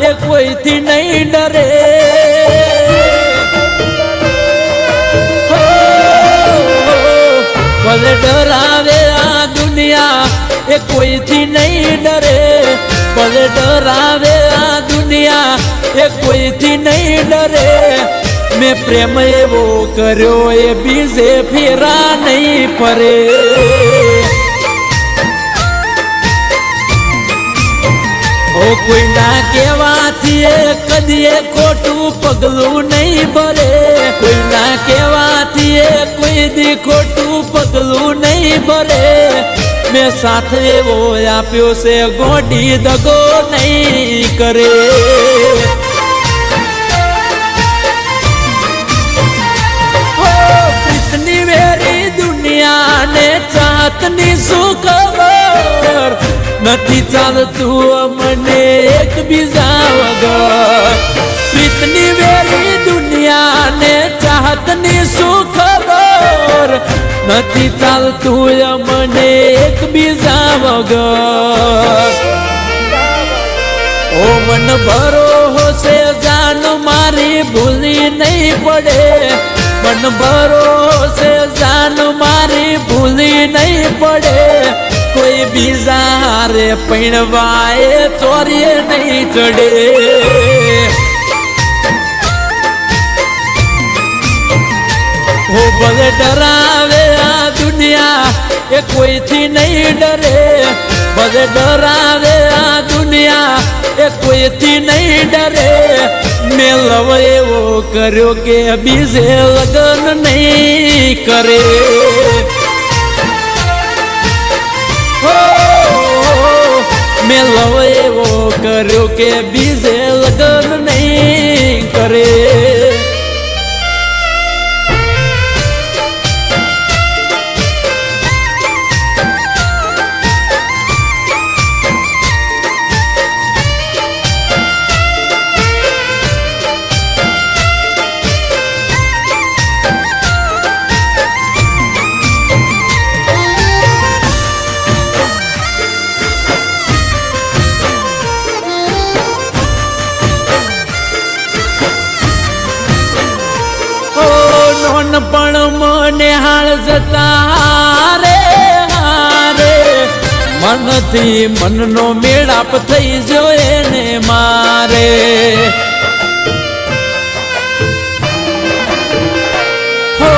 એ કોઈથી નહીં ડરે. ભલે ડરાવે આ દુનિયા, એ કોઈથી નહીં ડરે. ભલે ડરાવે આ દુનિયા, એ કોઈથી નહીં ડરે. મેં પ્રેમ એવો કર્યો, એ બીજે ફેરા નહીં ફરે. ઓ કોઈના કહેવાથી કદીએ ખોટું પગલું નહીં ભરે. કોઈના કહેવાથી કોઈ ખોટું પગલું નહીં ભરે. મેં સાથે એવો આપ્યો છે ગોડી દગો નહીં કરે. નથી ચાલતું મને એકબીજા વગર. પ્રીતની વેરી દુનિયાને ચાહતની શું ખબર? નથી ચાલતું મને એકબીજા વગર. ઓ મન ભરોસે જાન, મારી ભૂલી નહીં પડે. મન ભરોસે જાન, મારી ભૂલી નહીં પડે. બીજા હારે પૈણવાએ ચોરીએ નહીં ચડે. હો ભલે ડરાવે આ દુનિયા, એ કોઈથી નહીં ડરે. ભલે ડરાવે આ દુનિયા, એ કોઈથી નહીં ડરે. મેં લવ એવો કર્યો કે બીજે લગન નહીં કરે. કર્યો કે બીજે જતા હારે હારે મનથી મનનો મેળાપ થઈ જોયે ને મારે. હો,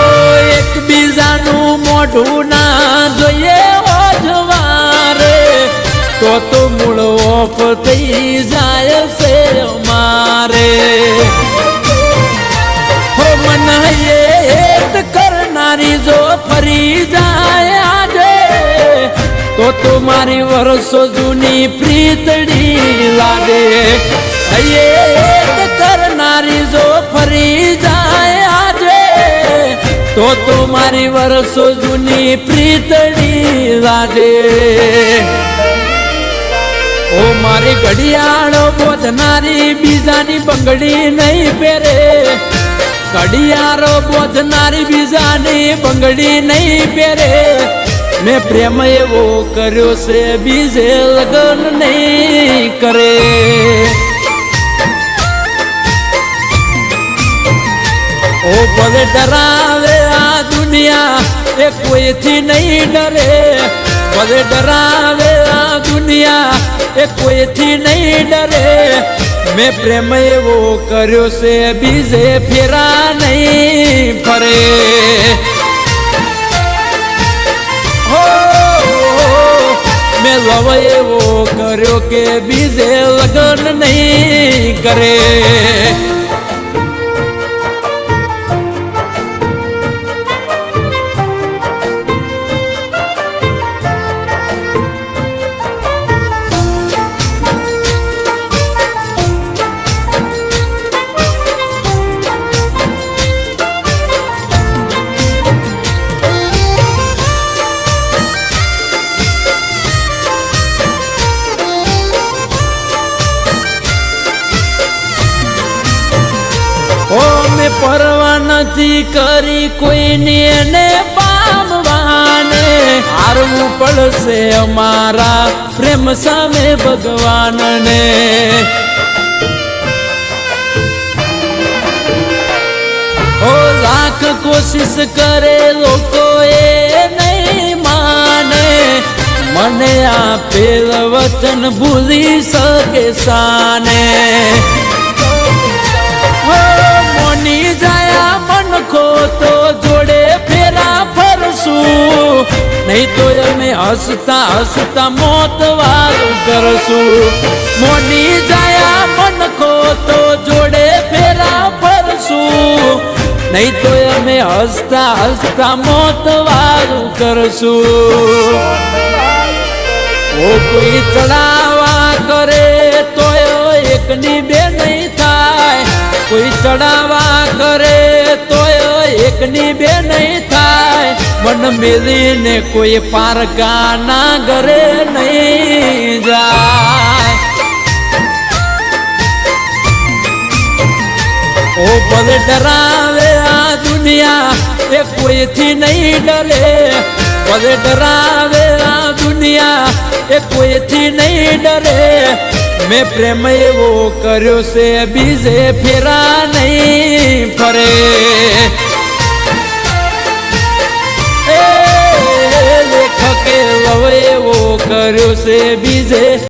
એકબીજાનું મોઢું ના જોઈએ ઓજવારે જવારે તો તો મૂળ ઓફ થઈ જાય છે મારે. હો મન હેત કરનારી જો ફરી જાય આજે, તો તો મારી વર્ષો જૂની પ્રીતડી લાગે. કરનારી જો ફરી જાય આજે, તો તો મારી વર્ષો જૂની પ્રીતડી લાગે. ઓ મારી ઘડિયાળો, બોધનારી બીજાની બંગડી નહીં પહેરે. ઘડિયાળો બોધનારી બીજાની બંગડી નહીં પહેરે. મેં પ્રેમ એવો કર્યો છે, બીજે લગન નહીં કરે. ઓ ભલે ડરાવે આ દુનિયા, એ કોઈથી નહીં ડરે. ભલે ડરાવે આ દુનિયા એ કોઈથી નહીં ડરે મેં પ્રેમ એવો કર્યો છે બીજે ફેરા નહીં ફરે હો મેં લવ એવો કર્યો કે બીજે લગન નહીં કરે પરવા નથી કરી કોઈની ને પામવાને. હારવું પડશે અમારા પ્રેમ સામે ભગવાનને. ઓ લાખ કોશિશ કરે એ નહીં માને. મને આપેલ વચન ભૂલી શકે સાને. જાયા તો જોડે ફેરા ફરશું. નહીં તો અમે હસતા હસતા મોત વારું કરશું મોડી જાયા મનખો તો જોડે ફેરા ફરશું. નહીં તો અમે હસતા હસતા મોત વારું કરશું ઓ કોઈ ચડાવા કરે તોય એકની બે નહીં થાય. કોઈ ચડાવા કરે તોય એકની બે નહીં થાય. મન મેલીને કોઈ પારકા ના ઘરે નહીં જાય. ઓ ભલે ડરાવે આ દુનિયા, એ કોઈથી નહીં ડરે. ભલે ડરાવે આ દુનિયા એ કોઈથી નહીં ડરે. મેં પ્રેમ એવો કર્યો છે, બીજે ફેરા નહીં ફરે. લેખકે લવ એવો કર્યો છે, બીજે